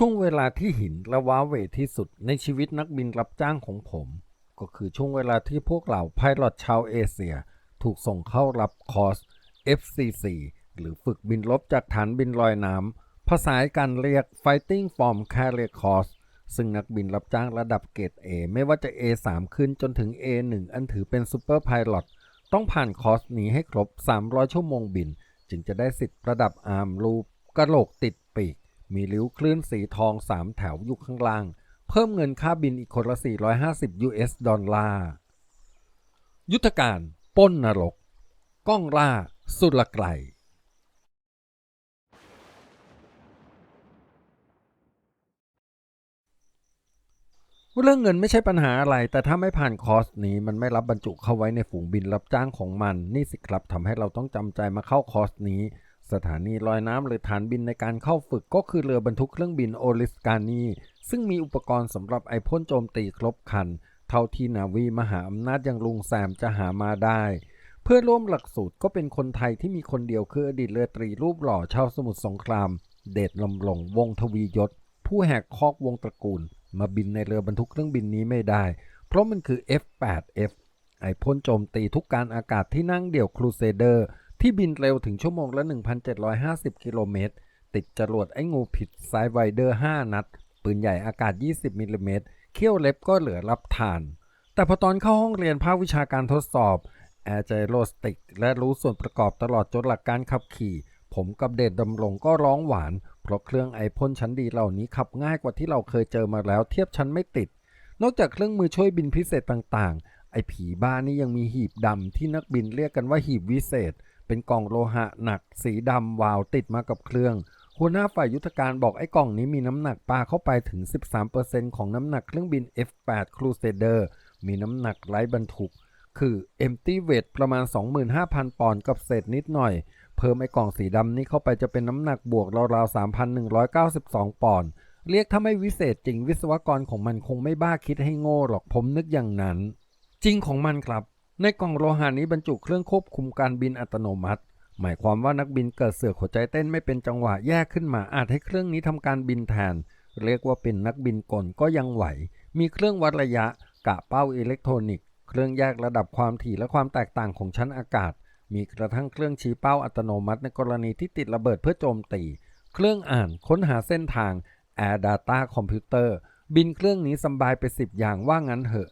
ช่วงเวลาที่หินและว้าเหวที่สุดในชีวิตนักบินรับจ้างของผม ก็คือช่วงเวลาที่พวกเหล่าไพลอตชาวเอเชีย ถูกส่งเข้ารับคอร์ส FCC หรือฝึกบินลบจากฐานบินลอยน้ำภาษาการเรียก Fighting Form Carrier Course ซึ่งนักบินรับจ้างระดับเกรด A ไม่ว่าจะ A3 ขึ้นจนถึง A1 อันถือเป็นซูเปอร์ไพลอตต้องผ่านคอร์สนี้ให้ครบ 300 ชั่วโมงบิน จึงจะได้สิทธิ์ประดับอาร์มรูปกระโหลกติดปีก มีริ้วคลื่นสีทอง 3 แถวอยู่ข้างล่าง เพิ่มเงินค่าบินอีกคนละ 450 US ดอลลาร์ ยุทธการป้นนรก ก้องล่า สุรไกลเรื่องเงินไม่ใช่ปัญหาอะไร แต่ถ้าไม่ผ่านคอร์สนี้มันไม่รับบรรจุเข้าไว้ในฝูงบินรับจ้างของมัน นี่สิครับทำให้เราต้องจำใจมาเข้าคอร์สนี้ สถานีลอยน้ำหรือฐานบินในการเข้าฝึกก็คือเรือบรรทุกเครื่องบินโอลิสกานีซึ่งมีอุปกรณ์สำหรับไอพ่นโจมตีครบครัน เท่าที่นาวีมหาอำนาจอย่างลุงแซมจะหามาได้ เพื่อร่วมหลักสูตรก็เป็นคนไทยที่มีคนเดียวคืออดีตเรือตรีรูปหล่อชาวสมุทรสงคราม เดชลำหลงวงทวียศ ผู้แหกคอกวงตระกูล มาบินในเรือบรรทุกเครื่องบินนี้ไม่ได้ เพราะมันคือ F8F ไอพ่นโจมตีทุกการอากาศที่นั่งเดี่ยวครูเซเดอร์ ที่บินเร็วถึงชั่วโมงละ 1,750 กิโลเมตร ติดจรวดไอ้งูผิดไซไวเดอร์ 5 นัด ปืนใหญ่อากาศ 20 มิลลิเมตร เขี้ยวเล็บก็เหลือรับทาน แต่พอตอนเข้าห้องเรียนภาควิชาการทดสอบ แอร์ไจโรสติก และรู้ส่วนประกอบตลอดจนหลักการขับขี่ ผมกับเดชดำรงก็ร้องหวาน เพราะเครื่องไอพ่นชั้นดีเหล่านี้ขับง่ายกว่าที่เราเคยเจอมาแล้วเทียบชั้นไม่ติด นอกจากเครื่องมือช่วยบินพิเศษต่างๆ ไอผีบ้านี่ยังมีหีบดำที่นักบินเรียกกันว่าหีบวิเศษ เป็นกล่องโลหะหนัก สีดำวาวติดมากับเครื่อง หัวหน้าฝ่ายยุทธการบอกไอ้กล่องนี้มีน้ำหนักปลาเข้าไปถึง 13%ของน้ำหนักเครื่องบิน F8 Crusader มีน้ำหนักไร้บรรทุก คือ empty weight ประมาณ 25,000 ปอนด์กับเศษนิดหน่อย เพิ่มไอ้กล่องสีดำนี้เข้าไปจะเป็นน้ำหนักบวกราวๆ3,192 ปอนด์เรียกถ้าไม่วิเศษจริงวิศวกรของมันคงไม่บ้าคิดให้โง่หรอกผมนึกอย่างนั้น จริงของมันครับ ในกล่องโลหะนี้บรรจุเครื่องควบคุมการบินอัตโนมัติ หมายความว่านักบินเกิดเสือกหัวใจเต้นไม่เป็นจังหวะแยกขึ้นมาอาจให้เครื่องนี้ทำการบินแทน เรียกว่าเป็นนักบินกลก็ยังไหว มีเครื่องวัดระยะ กะเป้าอิเล็กทรอนิกส์ เครื่องแยกระดับความถี่และความแตกต่างของชั้นอากาศ มีกระทั่งเครื่องชี้เป้าอัตโนมัติในกรณีที่ติดระเบิดเพื่อโจมตี เครื่องอ่านค้นหาเส้นทาง Air Data Computer บินเครื่องนี้สบายไปสิบอย่างว่างั้นเหอะ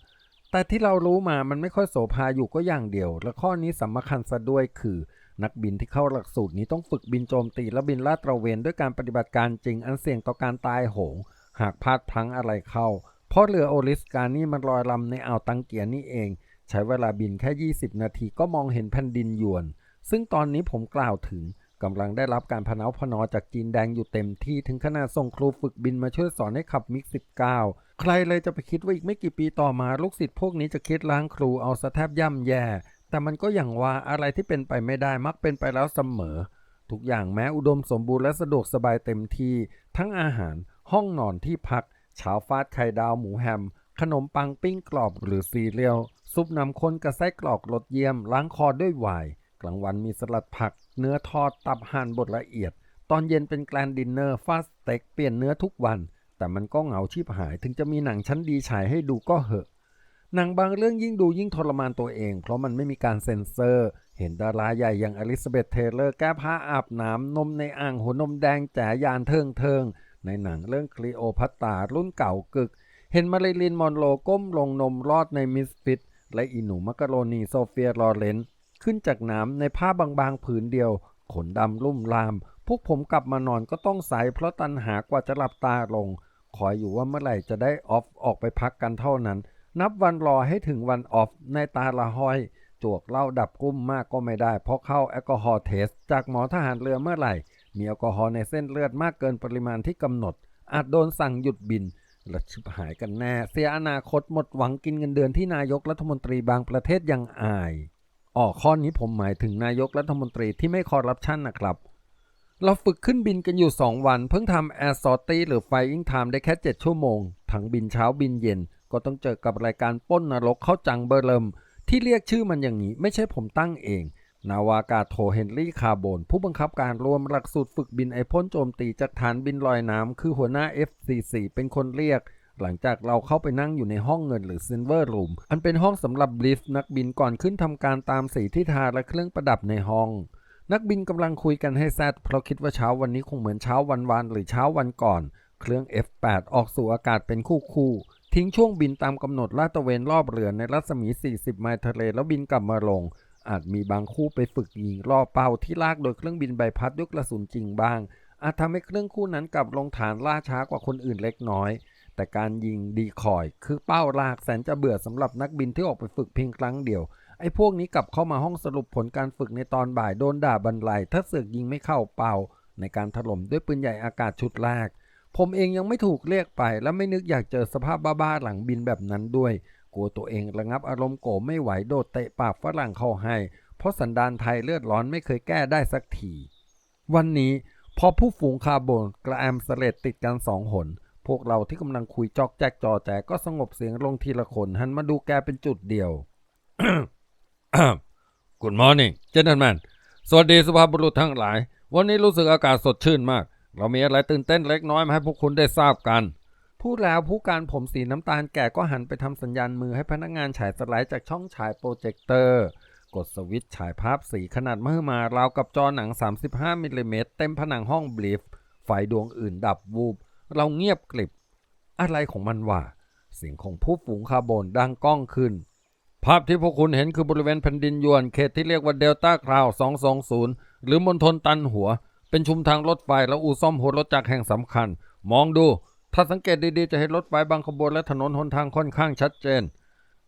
แต่ที่เรารู้มามันไม่ค่อยโสภาอยู่ก็อย่างเดียว และข้อนี้สำคัญซะด้วยคือ นักบินที่เข้าหลักสูตรนี้ต้องฝึกบินโจมตีและบินลาดตระเวนด้วยการปฏิบัติการจริงอันเสี่ยงต่อการตายโหง หากพลาดพลั้งอะไรเข้า เพราะเรือโอลิสการนี่มันลอยลำในอ่าวตังเกียนี่เอง ใช้เวลาบินแค่ 20 นาทีก็มองเห็นแผ่นดินยวน ซึ่งตอนนี้ผมกล่าวถึงกำลังได้รับการพนาพนอจากจีนแดงอยู่เต็มที่ถึงขนาดส่งครูฝึกบินมาช่วยสอนให้ขับมิก 19 ใครเลยจะไปคิดว่าอีกไม่กี่ปีต่อมาลูกศิษย์พวกนี้จะคิดล้างครูเอาสะแทบย่ำแย่ แต่มันก็อย่างว่าอะไรที่เป็นไปไม่ได้มักเป็นไปแล้วเสมอ ทุกอย่างแม้อุดมสมบูรณ์และสะดวกสบายเต็มที่ ทั้งอาหารห้องนอนที่พักเช้าฟาดไข่ดาวหมูแฮม ขนมปังปิ้งกรอบหรือซีเรียลซุปน้ำข้นกระไส้กรอกรสเยี่ยม ล้างคอด้วยไวน์กลางวันมีสลัดผัก เนื้อทอดตับหั่นบดละเอียด ตอนเย็นเป็นแกลนดินเนอร์ฟาสเต็กเปลี่ยนเนื้อทุกวัน แต่มันก็เหงาชีพหายถึงจะมีหนังชั้นดีฉายให้ดูก็เหอะ หนังบางเรื่องยิ่งดูยิ่งทรมานตัวเอง เพราะมันไม่มีการเซ็นเซอร์ เห็นดาราใหญ่อย่างอลิซาเบธเทเลอร์แก้ผ้าอาบน้ำนมในอ่างหัวนมแดงแจ๋ยานเทิงเทิงในหนังเรื่องคลีโอพัตารุ่นเก่ากึก เห็นมาริลินมอนโรก้มลงนมรอดในมิสฟิตและอีหนูมักกะโรนีโซเฟียลอเรนซ์ขึ้นจากน้ำในผ้าบางๆผืนเดียว ขนดำลุ่มลาม พวกผมกลับมานอนก็ต้องใสเพราะตันหากว่าจะหลับตาลง คอยอยู่ว่าเมื่อไหร่จะได้ออฟออกไปพักกันเท่านั้น นับวันรอให้ถึงวันออฟในตาละห้อย จวกเหล้าดับกุ้มมากก็ไม่ได้ เพราะเข้าแอลกอฮอล์เทส จากหมอทหารเรือเมื่อไหร่ มีแอลกอฮอล์ในเส้นเลือดมากเกินปริมาณที่กำหนด อาจโดนสั่งหยุดบินและชิบหายกันแน่ เสียอนาคตหมดหวังกินเงินเดือนที่นายกรัฐมนตรีบางประเทศยังอายอ๋อข้อนี้ผมหมายถึงนายกรัฐมนตรีที่ไม่คอร์รัปชันนะครับ เราฝึกขึ้นบินกันอยู่ 2 วัน เพิ่งทำแอร์ซอร์ตี้หรือไฟอิงไทม์ได้แค่ 7 ชั่วโมง ทั้งบินเช้าบินเย็น ก็ต้องเจอกับรายการป้นนรกเข้าจังเบอร์เริม ที่เรียกชื่อมันอย่างนี้ไม่ใช่ผมตั้งเอง นาวากาโทเฮนรี่คาร์โบนผู้บังคับการรวมหลักสูตรฝึกบินไอพ่นโจมตีจากฐานบินลอยน้ำคือหัวหน้า F44 เป็นคนเรียก หลังจากเราเข้าไปนั่งอยู่ในห้องเงินหรือ Silver Room อันเป็นห้องสำหรับบลิฟนักบินก่อนขึ้นทำการตามสีที่ทาและเครื่องประดับในห้อง นักบินกำลังคุยกันให้แซดเพราะคิดว่าเช้าวันนี้คงเหมือนเช้าวันวานหรือเช้าวันก่อน เครื่อง F8 ออกสู่อากาศเป็นคู่คู่ ทิ้งช่วงบินตามกำหนดลาดตระเวนรอบเรือในรัศมี 40 ไมล์ทะเลแล้วบินกลับมาลง อาจมีบางคู่ไปฝึกยิงล่อเป้าที่ลากโดยเครื่องบินใบพัดด้วยกระสุนจริงบ้าง อาจทำให้เครื่องคู่นั้นกลับลงฐานล่าช้ากว่าคนอื่นเล็กน้อย แต่การยิงดีคอย คือเป้าลากแสนจะเบื่อสำหรับนักบินที่ออกไปฝึกเพียงครั้งเดียว ไอ้พวกนี้กลับเข้ามาห้องสรุปผลการฝึกในตอนบ่ายโดนด่าบันไลถ้าเสือกยิงไม่เข้าเป้าในการถล่มด้วยปืนใหญ่อากาศชุดแรก ผมเองยังไม่ถูกเรียกไป และไม่นึกอยากเจอสภาพบ้าๆหลังบินแบบนั้นด้วย กลัวตัวเองระงับอารมณ์โกรธไม่ไหวโดดเตะปากฝรั่งเข้าให้ เพราะสันดานไทยเลือดร้อนไม่เคยแก้ได้สักทีวันนี้พอผู้ฝูงคาร์บอนกระแอมสเลดติดกันสองหน พวกเราที่กำลังคุยจอกแจกจอแจก็สงบเสียงลงทีละคนหันมาดูแกเป็นจุดเดียว Good morning gentlemen สวัสดีสุภาพบุรุษทั้งหลาย วันนี้รู้สึกอากาศสดชื่นมาก เรามีอะไรตื่นเต้นเล็กน้อยมาให้พวกคุณได้ทราบกัน พูดแล้วผู้การผมสีน้ำตาลแก่ก็หันไปทำสัญญาณมือให้พนักงานฉายสไลด์จากช่องฉายโปรเจคเตอร์ กดสวิตช์ฉายภาพสีขนาดมหึมาราวกับจอหนัง 35มิลลิเมตรเต็มผนังห้องบลิฟไฟดวงอื่นดับวูบ เราเงียบกริบ อะไรของมันวะเสียงของผู้ฝูงคาร์บอนดังก้องขึ้น ภาพที่พวกคุณเห็นคือบริเวณแผ่นดินยวน เขตที่เรียกว่าเดลต้าคราว 220 หรือมณฑลตันหัว เป็นชุมทางรถไฟและอู่ซ่อมหัวรถจักรแห่งสำคัญ มองดู ถ้าสังเกตดีๆ จะเห็นรถไฟบางขบวนและถนนหนทางค่อนข้างชัดเจน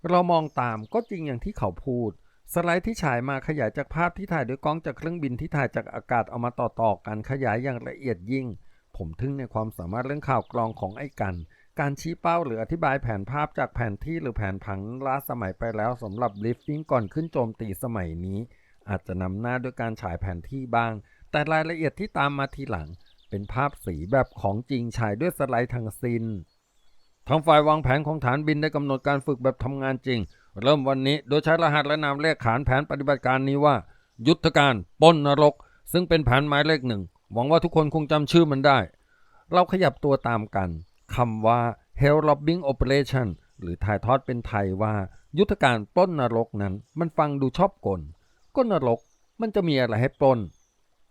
เรามองตามก็จริงอย่างที่เขาพูด สไลด์ที่ฉายมาขยายจากภาพที่ถ่ายด้วยกล้องจากเครื่องบินที่ถ่ายจากอากาศเอามาต่อๆกันขยายอย่างละเอียดยิ่ง ผมทึ่งในความสามารถเรื่องข่าวกรองของไอ้กัน การชี้เป้าหรืออธิบายแผนภาพจากแผนที่หรือแผนผังล้าสมัยไปแล้วสำหรับลิฟติ้งก่อนขึ้นโจมตีสมัยนี้ อาจจะนำหน้าด้วยการฉายแผนที่บ้าง แต่รายละเอียดที่ตามมาทีหลัง เป็นภาพสีแบบของจริงฉายด้วยสไลด์ทั้งสิ้นทางฝ่ายวางแผนของฐานบินได้กำหนดการฝึกแบบทำงานจริง เริ่มวันนี้โดยใช้รหัสและนามเลขขานแผนปฏิบัติการนี้ว่า ยุทธการป้นนรก ซึ่งเป็นแผนหมายเลขหนึ่งหวังว่าทุกคนคงจำชื่อมันได้ เราขยับตัวตามกัน คำว่า Hell Robbing Operation หรือถ่ายทอดเป็นไทยว่า ยุทธการปล้นนรกนั้น มันฟังดูชอบกลก็นรกมันจะมีอะไรให้ปล้น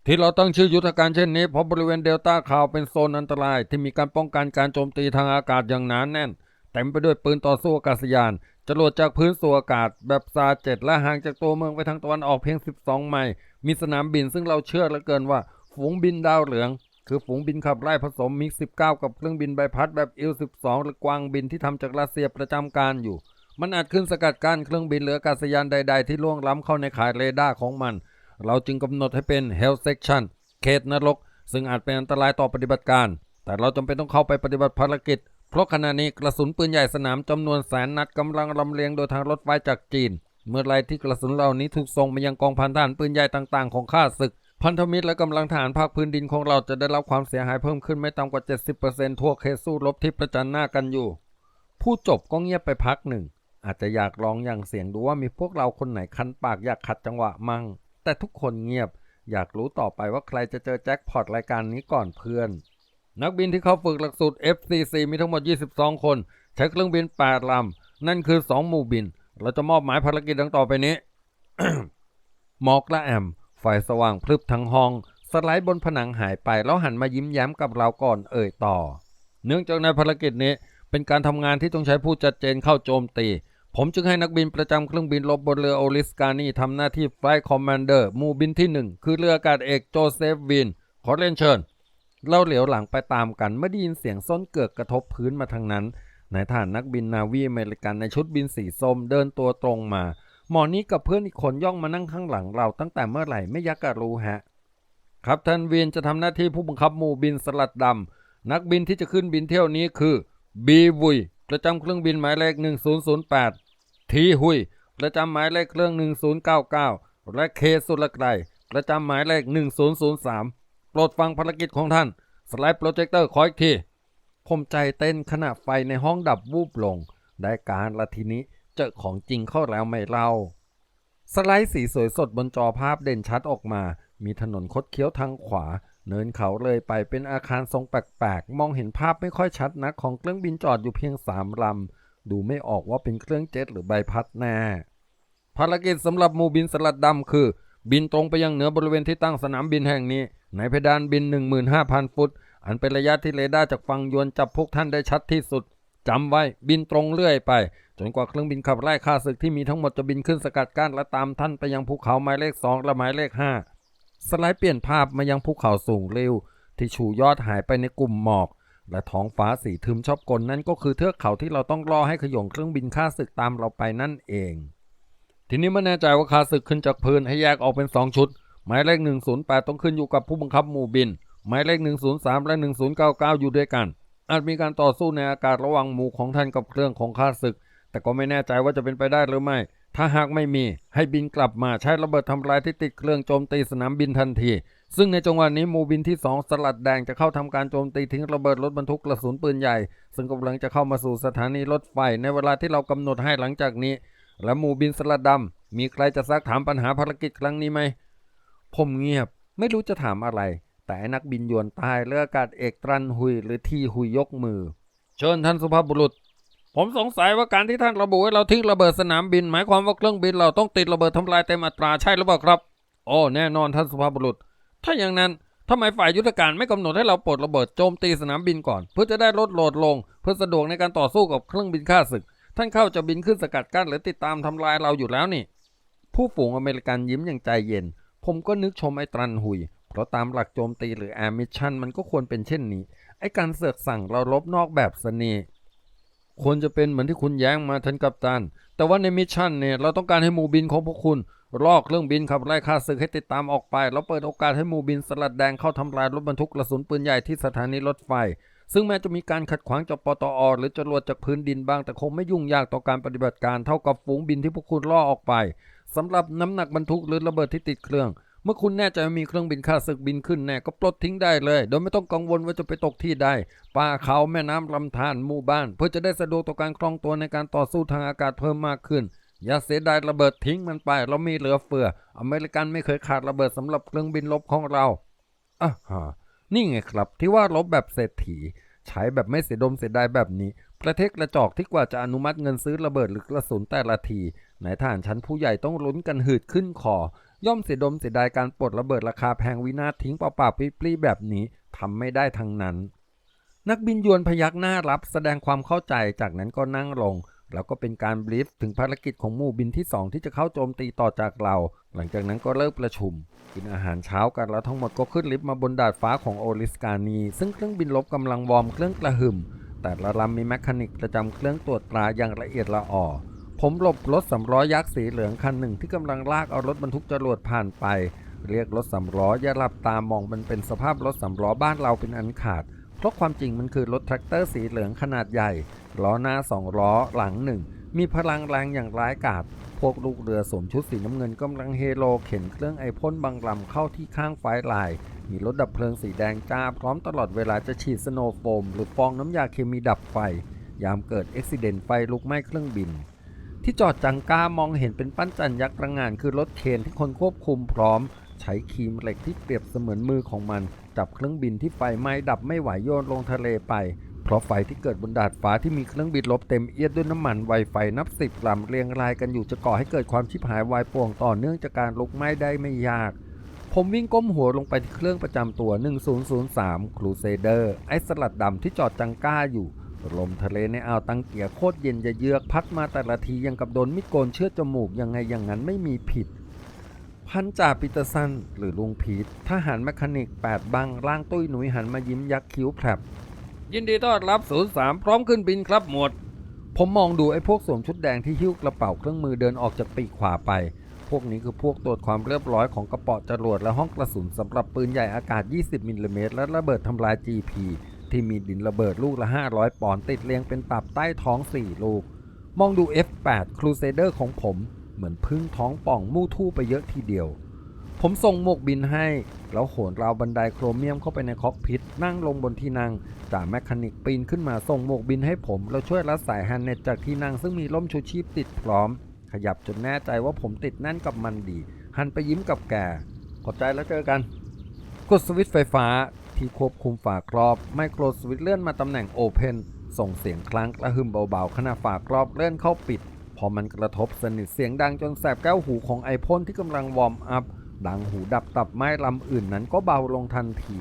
ที่เราตั้งชื่อยุทธการเช่นนี้เพราะบริเวณเดลต้าคาวเป็นโซนอันตรายที่มีการป้องกันการโจมตีทางอากาศอย่างหนานแน่นเต็มไปด้วยปืนต่อสู้อากาศยานจรวดจากพื้นสู่อากาศแบบซาเจ็ดและห่างจากตัวเมืองไปทางตะวันออกเพียง 12 ไมล์ มีสนามบินซึ่งเราเชื่อเหลือเกินว่าฝูงบินดาวเหลือง คือฝูงบินขับไล่ผสมมิก 19 กับเครื่องบินใบพัดแบบอิล12 หรือกวางบินที่ทำจากรัสเซียประจำการอยู่ มันอาจขึ้นสกัดกั้นเครื่องบินหรืออากาศยานใด ๆ ที่ล่วงล้ำเข้าในข่ายเรดาร์ของมัน เราจึงกำหนดให้เป็น Hell Section เขตนรก ซึ่งอาจเป็นอันตรายต่อปฏิบัติการ แต่เราจำเป็นต้องเข้าไปปฏิบัติภารกิจ เพราะขณะนี้กระสุนปืนใหญ่สนามจำนวนแสนนัดกำลังลำเลียงโดยทางรถไฟจากจีน เมื่อไรที่กระสุนเหล่านี้ถูกส่งมายังกองพันทหารปืนใหญ่ต่าง ๆ ของข้าศึก พันธมิตรและกำลังทหารภาคพื้นดินของเราจะได้รับความเสียหายเพิ่มขึ้นไม่ต่ำกว่า 70%ทั่วเขตสู้รบที่ประจันหน้ากันอยู่ ผู้จบก็เงียบไปพักหนึ่ง อาจจะอยากลองอย่างเสียงดูว่ามีพวกเราคนไหนคันปากอยากขัดจังหวะมั่ง แต่ทุกคนเงียบ อยากรู้ต่อไปว่าใครจะเจอแจ็คพอตรายการนี้ก่อนเพื่อน นักบินที่เข้าฝึกหลักสูตร FCC มีทั้งหมด 22 คน ใช้เครื่องบิน8ลำนั่นคือ 2 หมู่บิน เราจะมอบหมายภารกิจดังต่อไปนี้หมอกและแอม ไฟสว่างพลึบทั้งห้อง สไลด์บนผนังหายไปแล้วหันมายิ้มแย้มกับเราก่อนเอ่ยต่อ เนื่องจากในภารกิจนี้เป็นการทำงานที่ต้องใช้ผู้จัดเจนเข้าโจมตี ผมจึงให้นักบินประจำเครื่องบินลบบนเรือโอลิสกานีทำหน้าที่ไฟคอมมานเดอร์มูบินที่ 1 คือเรืออากาศเอกโจเซฟวิน ขอเรียนเชิญ เราเหลียวหลังไปตามกันเมื่อได้ยินเสียงส้นเกือกกระทบพื้นมาทางนั้นนายทหารนักบินนาวีอเมริกันในชุดบินสีส้มเดินตัวตรงมา หมอนี้กับเพื่อนอีกคนย่องมานั่งข้างหลังเราตั้งแต่เมื่อไหร่ไม่ยักกะรู้ฮะ ครับท่านเวินจะทำหน้าที่ผู้บังคับหมู่บินสลัดดำนักบินที่จะขึ้นบินเที่ยวนี้คือบีวุยประจำเครื่องบินหมายเลข1008ทีหุยประจำหมายเลขเครื่อง 1099 และเคสุรไกรประจำหมายเลข1003 โปรดฟังภารกิจของท่านสไลด์โปรเจคเตอร์ขออีกทีผมใจเต้นขณะไฟในห้องดับวูบลง ได้การละทีนี้ เจอของจริงเข้าแล้วไม่เล่า สไลด์สีสวยสดบนจอภาพเด่นชัดออกมา มีถนนคดเคี้ยวทางขวา เนินเขาเลยไปเป็นอาคารทรงแปลกๆ มองเห็นภาพไม่ค่อยชัดนักของเครื่องบินจอดอยู่เพียงสามลำ ดูไม่ออกว่าเป็นเครื่องเจ็ตหรือใบพัดแน่ ภารกิจสำหรับมูบินสลัดดำคือ บินตรงไปยังเหนือบริเวณที่ตั้งสนามบินแห่งนี้ ในเพดานบิน 15,000 ฟุต อันเป็นระยะที่เรดาร์จากฝั่งยวนจับพวกท่านได้ชัดที่สุดจำไว้บินตรงเรื่อยไป จนกว่าเครื่องบินขับไล่ข้าศึกที่มีทั้งหมดจะบินขึ้นสกัดกั้นและตามท่านไปยังภูเขาหมายเลข 2 และหมายเลข 5 สไลด์เปลี่ยนภาพมายังภูเขาสูงเร็ว ที่ชูยอดหายไปในกลุ่มหมอก และท้องฟ้าสีทึมชอบกลนั่นก็คือเทือกเขาที่เราต้องรอให้ขยงเครื่องบินข้าศึกตามเราไปนั่นเอง ทีนี้ไม่แน่ใจว่าข้าศึกขึ้นจากพื้นให้แยกออกเป็น 2 ชุด หมายเลข 108 ต้องขึ้นอยู่กับผู้บังคับหมู่บิน หมายเลข 103 และ 1099 อยู่ด้วยกัน อาจมีการต่อสู้ในอากาศระหว่างหมู่ของท่านกับเครื่องของข้าศึก แต่ก็ไม่แน่ใจว่าจะเป็นไปได้หรือไม่ ถ้าหากไม่มีให้บินกลับมาใช้ระเบิดทำลายที่ติดเครื่องโจมตีสนามบินทันที ซึ่งในจังหวะนี้หมู่บินที่ 2 สลัดแดงจะเข้าทำการโจมตีทิ้งระเบิดรถบรรทุกกระสุนปืนใหญ่ ซึ่งกำลังจะเข้ามาสู่สถานีรถไฟในเวลาที่เรากำหนดให้หลังจากนี้ และหมู่บินสลัดดำมีใครจะซักถามปัญหาภารกิจครั้งนี้ไหมผมเงียบไม่รู้จะถามอะไร แต่นักบินยวนตายเรืออากาศเอกตรันหุยหรือที่หุยยกมือ เชิญท่านสุภาพบุรุษ ผมสงสัยว่าการที่ท่านระบุให้เราทิ้งระเบิดสนามบิน หมายความว่าเครื่องบินเราต้องติดระเบิดทำลายเต็มอัตราใช่หรือเปล่าครับโอ้แน่นอนท่านสุภาพบุรุษ ถ้าอย่างนั้นทำไมฝ่ายยุทธการไม่กำหนดให้เราปลดระเบิดโจมตีสนามบินก่อน เพื่อจะได้ลดโหลดลง เพื่อสะดวกในการต่อสู้กับเครื่องบินข้าศึก ท่านเข้าจะบินขึ้นสกัดกั้นหรือติดตามทำลายเราอยู่แล้วนี่ ผู้ฝูงอเมริกันยิ้มอย่างใจเย็น ผมก็นึกชมไอ้ตรันหุย เพราะตามหลักโจมตีหรือแอร์มิชชั่นมันก็ควรเป็นเช่นนี้ไอ้การเสือกสั่งเราลบนอกแบบสนี ควรจะเป็นเหมือนที่คุณแย้งมาท่านกัปตัน แต่ว่าในมิชชั่นเนี่ยเราต้องการให้หมู่บินของพวกคุณ ลอกเครื่องบินขับไล่ข้าศึกให้ติดตามออกไปแล้วเปิดโอกาสให้หมู่บินสลัดแดงเข้าทำลายรถบรรทุกกระสุนปืนใหญ่ที่สถานีรถไฟ ซึ่งแม้จะมีการขัดขวางจากปตอ หรือจรวดจากพื้นดินบ้าง แต่คงไม่ยุ่งยากต่อการปฏิบัติการเท่ากับฝูงบินที่พวกคุณล่อออกไปสำหรับน้ำหนักบรรทุกหรือระเบิดที่ติดเครื่อง เมื่อคุณแน่ใจว่ามีเครื่องบินข้าศึกบินขึ้นแน่ก็ปลดทิ้งได้เลย โดยไม่ต้องกังวลว่าจะไปตกที่ใดป่าเขาแม่น้ำลำธารหมู่บ้าน เพื่อจะได้สะดวกต่อการคล่องตัวในการต่อสู้ทางอากาศเพิ่มมากขึ้น อย่าเสียดายระเบิดทิ้งมันไป เรามีเหลือเฟือ อเมริกันไม่เคยขาดระเบิดสำหรับเครื่องบินรบของเราอะฮะนี่ไงครับ ที่ว่ารบแบบเศรษฐีใช้แบบไม่เสียดมเสียดายแบบนี้ ประเทศกระจอกที่กว่าจะอนุมัติเงินซื้อระเบิดหรือกระสุนแต่ละทีนายทหารชั้นผู้ใหญ่ต้องลุ้นกันหืดขึ้นคอ ย่อมเสียดมเสียดายการปลดระเบิดราคาแพงวินาศทิ้งเปล่าๆปลี้ๆแบบนี้ทำไม่ได้ทั้งนั้น นักบินยวนพยักหน้ารับแสดงความเข้าใจจากนั้นก็นั่งลง แล้วก็เป็นการบรีฟถึงภารกิจของหมู่บินที่ 2 ที่จะเข้าโจมตีต่อจากเรา หลังจากนั้นก็เลิกประชุม กินอาหารเช้ากันแล้วทั้งหมดก็ขึ้นลิฟต์มาบนดาดฟ้าของโอลิสกานี ซึ่งเครื่องบินลบกำลังวอร์มเครื่องกระหึ่มแต่ละลำมีแมคานิกประจำเครื่องตรวจตราอย่างละเอียดละอ่อ ผมหลบรถสำล้อยักษ์สีเหลืองคันหนึ่งที่กำลังลากเอารถบรรทุกจรวดผ่านไป เรียกรถสำล้ออย่าหลับตามองมันเป็นสภาพรถสำล้อบ้านเราเป็นอันขาด เพราะความจริงมันคือรถแทรกเตอร์สีเหลืองขนาดใหญ่ล้อหน้าสองล้อหลังหนึ่งมีพลังแรงอย่างร้ายกาจพวกลูกเรือสวมชุดสีน้ำเงินกำลังเฮโลเข็นเครื่องไอพ่นบางลำเข้าที่ข้างไฟลาย มีรถดับเพลิงสีแดงจ้า พร้อมตลอดเวลาจะฉีดสโนว์โฟม หรือฟองน้ำยาเคมีดับไฟ ยามเกิดอุบิเหตุไฟลุกไหม้เครื่องบิน ที่จอดจังก้ามองเห็นเป็นปั้นจันยักษ์ระงาน คือรถเคนที่คนควบคุมพร้อม ใช้ครีมเหล็กที่เปรียบเสมือนมือของมัน จับเครื่องบินที่ไฟไหม้ดับไม่ไหวโยนลงทะเลไป เพราะไฟที่เกิดบนดาดฟ้าที่มีเครื่องบินลบเต็มเอียดด้วยน้ำมันไวไฟนับสิบลำเรียงรายกันอยู่จะก่อให้เกิดความชิบหายวายป่วงต่อเนื่องจากการลุกไหม้ได้ไม่ยากผมวิ่งก้มหัวลงไปที่เครื่องประจำตัว 1003 Crusader ไอสลัดดำที่จอดจังก้าอยู่ ลมทะเลในอ่าวตังเกียโคตรเย็นจะเยือกพัดมาแต่ละทียังกับโดนมิดโกนเชือดจมูกยังไงอย่างนั้นไม่มีผิด พันจ่าปีเตสันหรือลุงพีททหารแมคานิก 8 บังร่างตุ้ยหนุยหันมายิ้มยักคิ้วแผลบยินดีต้อนรับ03พร้อมขึ้นบินครับหมวด ผมมองดูไอ้พวกสวมชุดแดงที่หิ้วกระเป๋าเครื่องมือเดินออกจากปีกขวาไป พวกนี้คือพวกตรวจความเรียบร้อยของกระเป๋าจรวดและห้องกระสุนสำหรับปืนใหญ่อากาศ 20มิลลิเมตรและระเบิดทำลาย GP ที่มีดินระเบิดลูกละ 500 ปอนด์ติดเรียงเป็นตับใต้ท้อง 4 ลูก มองดู F8 Crusader ของผมเหมือนพึ่งท้องป่องมู่ทู่ไปเยอะทีเดียว ผมส่งหมวกบินให้ แล้วโหนราวบันไดโครเมียมเข้าไปในคอกพิทนั่งลงบนที่นั่งจ่าแมคานิกปีนขึ้นมาส่งหมวกบินให้ผม แล้วช่วยรัดสายแฮนเน็ตจากที่นั่งซึ่งมีร่มชูชีพติดพร้อม ขยับจนแน่ใจว่าผมติดแน่นกับมันดี หันไปยิ้มกับแกขอบใจแล้วเจอกัน กดสวิตช์ไฟฟ้า ที่ควบคุมฝาครอบไมโครสวิตช์เลื่อนมาตำแหน่งโอเพนส่งเสียงคลังกระหึ่มเบาๆขณะฝาครอบเลื่อนเข้าปิด พอมันกระทบสนิทเสียงดังจนแสบแก้วหูของไอพ่นที่กำลังวอร์มอัพดังหูดับตับไม้ลำอื่นนั้นก็เบาลงทันที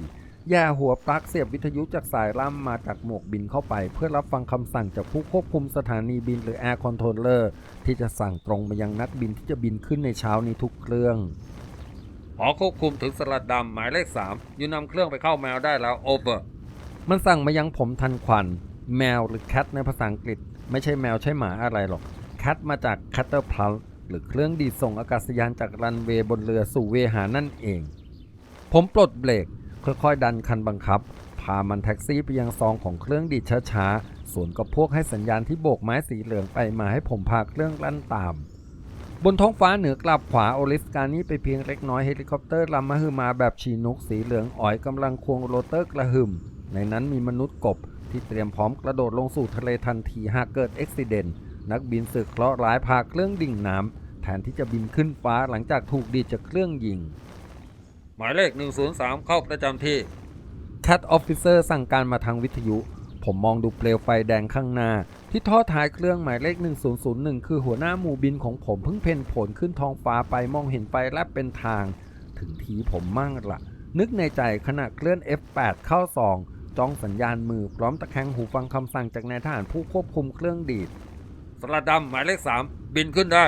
แย่หัวปลั๊กเสียบวิทยุจากสายล่ำมาจากหมวกบินเข้าไป เพื่อรับฟังคำสั่งจากผู้ควบคุมสถานีบินหรือแอร์คอนโทรลเลอร์ที่จะสั่งตรงมายังนักบินที่จะบินขึ้นในเช้านี้ทุกเครื่อง หอควบคุมถึงสลัดดำหมายเลข 3 อยู่นำเครื่องไปเข้าแมวได้แล้วโอเวอร์มันสั่งมายังผมทันควัน แมวหรือแคทในภาษาอังกฤษ ไม่ใช่แมวใช่หมาอะไรหรอกแคทมาจาก Caterpillar หรือเครื่องดีดส่งอากาศยานจากรันเวย์บนเรือสู่เวหานั่นเอง ผมปลดเบรกค่อยๆ ดันคันบังคับ พามันแท็กซี่ไปยังซองของเครื่องดีดช้าๆส่วนกับพวกให้สัญญาณที่โบกไม้สีเหลืองไปมาให้ผมพาเครื่องลั่นตาม บนท้องฟ้าเหนือกลับขวาโอลิสการนี้ไปเพียงเล็กน้อยเฮลิคอปเตอร์ลำมหึมาแบบชีนุกสีเหลืองอ๋อยกำลังควงโรเตอร์กระหึ่ม ในนั้นมีมนุษย์กบที่เตรียมพร้อมกระโดดลงสู่ทะเลทันทีหากเกิดอุบิเหตุนักบินสึกเคราะห์ร้ายพาเครื่องดิ่งน้ำแทนที่จะบินขึ้นฟ้าหลังจากถูกดีจากเครื่องยิง หมายเลข 103 เข้าประจำที่ Cat Officer สั่งการมาทางวิทยุ ผมมองดูเปลวไฟแดงข้างหน้า ที่ท่อท้ายเครื่องหมายเลข 1001 คือหัวหน้าหมู่บินของผมเพิ่งเพ่นผลขึ้นท้องฟ้าไปมองเห็นไฟแลบเป็นทาง ถึงทีผมมั่งละนึกในใจขณะเคลื่อน F8 เข้าซองจ้องสัญญาณมือพร้อมตะแคงหูฟังคำสั่งจากนายทหารผู้ควบคุมเครื่องดีดสลัดดำหมายเลข 3 บินขึ้นได้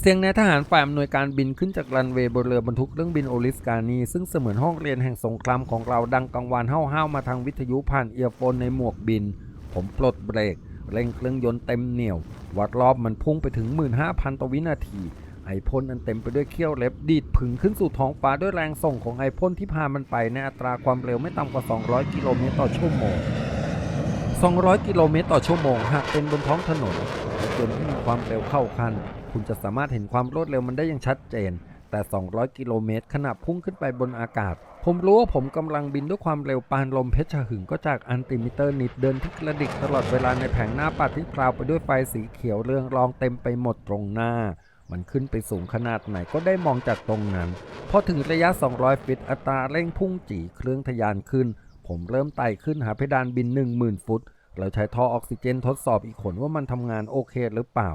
เสียงนายทหารฝ่ายอำนวยการบินขึ้นจากรันเวย์บนเรือบรรทุกเครื่องบินโอลิสกานีซึ่งเสมือนห้องเรียนแห่งสงครามของเราดังกังวานห้าวๆมาทางวิทยุผ่านเอียร์โฟนในหมวกบิน ผมปลดเบรก เร่งเครื่องยนต์เต็มเหนี่ยว วัดรอบมันพุ่งไปถึง 15,000ต่อวินาที ไอพ่นอันเต็มไปด้วยเขี้ยวเล็บดีดผึ่งขึ้นสู่ท้องฟ้าด้วยแรงส่งของไอพ่นที่พามันไปในอัตราความเร็วไม่ต่ำกว่า 200 กิโลเมตรต่อชั่วโมง 200 กิโลเมตรต่อชั่วโมงหากเป็นบนท้องถนนรถยนต์ที่มีความเร็วเข้าคัน คุณจะสามารถเห็นความรวดเร็วมันได้อย่างชัดเจน แต่ 200 กิโลเมตรขณะพุ่งขึ้นไปบนอากาศ ผมรู้ว่าผมกำลังบินด้วยความเร็วปานลมเพชรหึงก็จากอันติมิเตอร์นิดเดินที่กระดิกตลอดเวลาในแผงหน้าปัดที่พราวไปด้วยไฟสีเขียวเรืองรองเต็มไปหมดตรงหน้า มันขึ้นไปสูงขนาดไหนก็ได้มองจากตรงนั้น พอถึงระยะ 200 ฟิตอัตราเร่งพุ่งจีเครื่องทะยานขึ้น ผมเริ่มไต่ขึ้นหาเพดานบิน 10,000 ฟุต เราใช้ท่อออกซิเจนทดสอบอีกขนว่ามันทำงานโอเคหรือเปล่า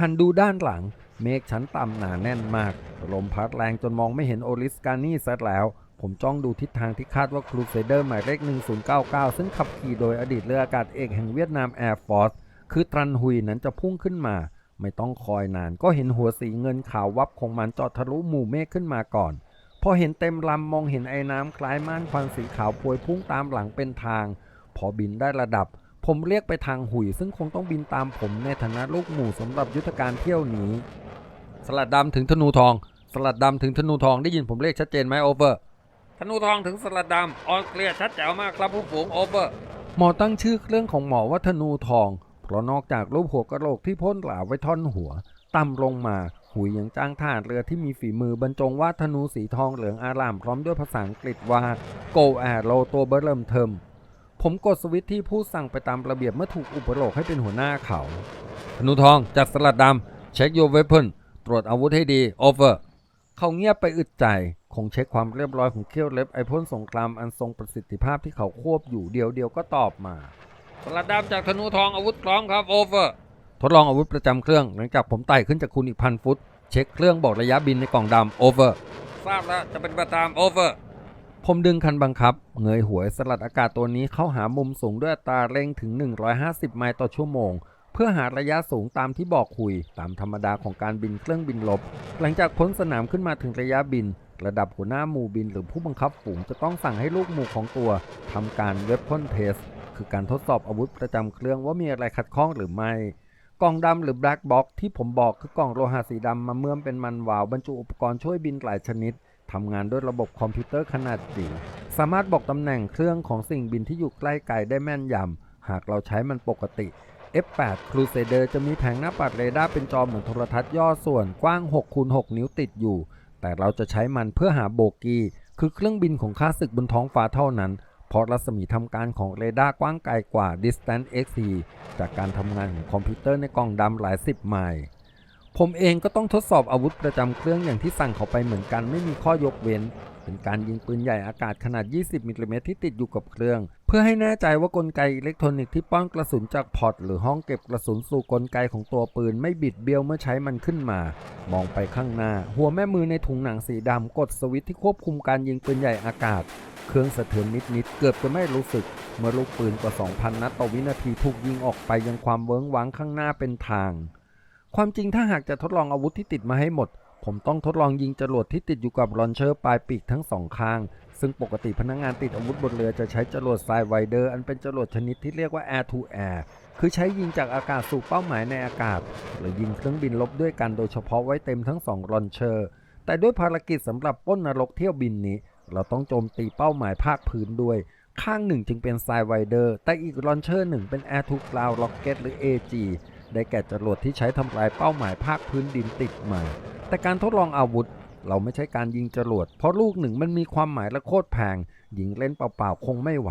หันดูด้านหลัง เมฆชั้นต่ำหนาแน่นมาก ลมพัดแรงจนมองไม่เห็นโอลิสกานี่ซะแล้ว ผมจ้องดูทิศทางที่คาดว่าครูเซเดอร์หมายเลข 1099 ซึ่งขับขี่โดยอดีตเรืออากาศเอกแห่งเวียดนามแอร์ฟอร์สคือตรันฮุยนั้นจะพุ่งขึ้นมา ไม่ต้องคอยนานก็เห็นหัวสีเงินขาววับของมันจอดทะลุหมู่เมฆขึ้นมาก่อน พอเห็นเต็มลำมองเห็นไอ้น้ำคล้ายม่านควันสีขาวพวยพุ่งตามหลังเป็นทาง พอบินได้ระดับ ผมเรียกไปทางหุย ซึ่งคงต้องบินตามผมในฐานะลูกหมู่สำหรับยุทธการเที่ยวนี้ สลัดดำถึงธนูทอง สลัดดำถึงธนูทองได้ยินผมเรียกชัดเจนไหมโอเวอร์ ธนูทองถึงสลัดดำออนเคลียร์ชัดแจ๋วมากครับผู้ฝูงโอเวอร์ หมอตั้งชื่อเครื่องของหมอว่าธนูทอง เพราะนอกจากรูปหัวกะโหลกที่พ่นหลาไว้ท่อนหัว ต่ำลงมาหุยยังจ้างทหารเรือที่มีฝีมือบรรจงวาดธนูสีทองเหลืองอารามพร้อมด้วยภาษาอังกฤษว่า Go Arrow ตัวเบอร์เริ่มเทิมผมกดสวิตช์ที่ผู้สั่งไปตามระเบียบเมื่อถูกอุปโลกให้เป็นหัวหน้าเขาธนูทองจากสลัดดำเช็ค your weapon ตรวจอาวุธให้ดี over เขาเงียบไปอึดใจ คงเช็คความเรียบร้อยของเขี้ยวเล็บไอพ่นสงครามอันทรงประสิทธิภาพที่เขาควบอยู่เดียวเดียวก็ตอบมาสลัดดำจากธนูทองอาวุธพร้อมครับ over ทดลองอาวุธประจำเครื่องหลังจากผมไต่ขึ้นจากคุณอีกพันฟุต เช็คเครื่องบอกระยะบินในกล่องดำ over ทราบแล้วจะเป็นประตาม over ผมดึงคันบังคับ เงยหัวสลัดอากาศตัวนี้เข้าหามุมสูงด้วยอัตราเร่งถึง 150 ไมล์ต่อชั่วโมง เพื่อหาระยะสูงตามที่บอกคุย ตามธรรมดาของการบินเครื่องบินลบ หลังจากพ้นสนามขึ้นมาถึงระยะบิน ระดับหัวหน้าหมู่บินหรือผู้บังคับฝูงจะต้องสั่งให้ลูกหมู่ของตัวทำการเว็บพ่นเทสคือการทดสอบอาวุธประจำเครื่องว่ามีอะไรขัดข้องหรือไม่ กล่องดำหรือ black box ที่ผมบอกคือกล่องโลหะสีดำมาเมื่อมเป็นมันวาวบรรจุอุปกรณ์ช่วยบินหลายชนิดทำงานด้วยระบบคอมพิวเตอร์ขนาดจิ๋วสามารถบอกตำแหน่งเครื่องของสิ่งบินที่อยู่ใกล้ไกลได้แม่นยำหากเราใช้มันปกติ F8 Crusader จะมีแผงหน้าปัดเรดาร์เป็นจอเหมือนโทรทัศน์ย่อส่วนกว้าง6คูณ6นิ้วติดอยู่ แต่เราจะใช้มันเพื่อหาโบกี้คือเครื่องบินของข้าศึกบนท้องฟ้าเท่านั้น เพราะรัศมีทำการของเรดาร์กว้างไกลกว่า Distance XC จากการทำงานของคอมพิวเตอร์ในกล่องดำหลายสิบไมล์ ผมเองก็ต้องทดสอบอาวุธประจำเครื่องอย่างที่สั่งเขาไปเหมือนกันไม่มีข้อยกเว้น เป็นการยิงปืนใหญ่อากาศขนาด 20 มิลลิเมตรที่ติดอยู่กับเครื่อง เพื่อให้แน่ใจว่ากลไกอิเล็กทรอนิกส์ที่ป้อนกระสุนจากพอร์ตหรือห้องเก็บกระสุนสู่กลไกของตัวปืนไม่บิดเบี้ยวเมื่อใช้มันขึ้นมา มองไปข้างหน้า หัวแม่มือในถุงหนังสีดำกดสวิตช์ที่ควบคุมการยิงปืนใหญ่อากาศเครื่องสะเทือนนิดๆ เกือบจะไม่รู้สึก เมื่อลูกปืนกว่า 2,000 นัดต่อวินาทีถูกยิงออกไปยังความเวิ้งว้างข้างหน้าเป็นทาง ความจริงถ้าหากจะทดลองอาวุธที่ติดมาให้หมด ผมต้องทดลองยิงจรวดที่ติดอยู่กับลอนเชอร์ปลายปีกทั้งสองข้าง ซึ่งปกติพนักงานติดอาวุธบนเรือจะใช้จรวดไซไวเดอร์อันเป็นจรวดชนิดที่เรียกว่า Air to Air คือใช้ยิงจากอากาศสู่เป้าหมายในอากาศ หรือยิงเครื่องบินลบด้วยกันโดยเฉพาะไว้เต็มทั้งสองลอนเชอร์ แต่ด้วยภารกิจสำหรับป้นนรกเที่ยวบินนี้ เราต้องโจมตีเป้าหมายภาคพื้นด้วยข้างหนึ่งจึงเป็นไซไวเดอร์ แต่อีกลอนเชอร์หนึ่งเป็น Air to Ground Rocket หรือ AG ได้แก่จรวดที่ใช้ทำลายเป้าหมายภาคพื้นดินติดมา แต่การทดลองอาวุธ เราไม่ใช่การยิงจรวด เพราะลูกหนึ่งมันมีความหมายและโคตรแพง ยิงเล่นเปล่าๆคงไม่ไหว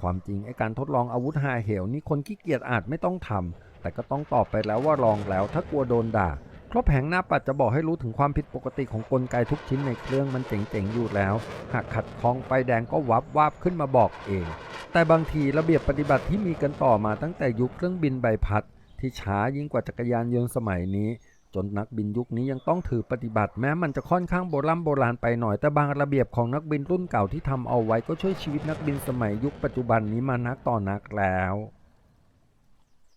ความจริงไอการทดลองอาวุธหาเหวนี่คนขี้เกียจอาจไม่ต้องทำ แต่ก็ต้องตอบไปแล้วว่าลองแล้วถ้ากลัวโดนด่า เพราะแผงหน้าปัดจะบอกให้รู้ถึงความผิดปกติของกลไกทุกชิ้นในเครื่องมันเจ๋งๆอยู่แล้ว หากขัดข้องไฟแดงก็วับวาบขึ้นมาบอกเอง แต่บางทีระเบียบปฏิบัติที่มีกันต่อมาตั้งแต่ยุคเครื่องบินใบพัด ที่ช้ายิ่งกว่าจักรยานยนต์สมัยนี้ จนนักบินยุคนี้ยังต้องถือปฏิบัติ แม้มันจะค่อนข้างโบราณโบราณไปหน่อยแต่บางระเบียบของนักบินรุ่นเก่าที่ทำเอาไว้ก็ช่วยชีวิตนักบินสมัยยุคปัจจุบันนี้มานักต่อนักแล้ว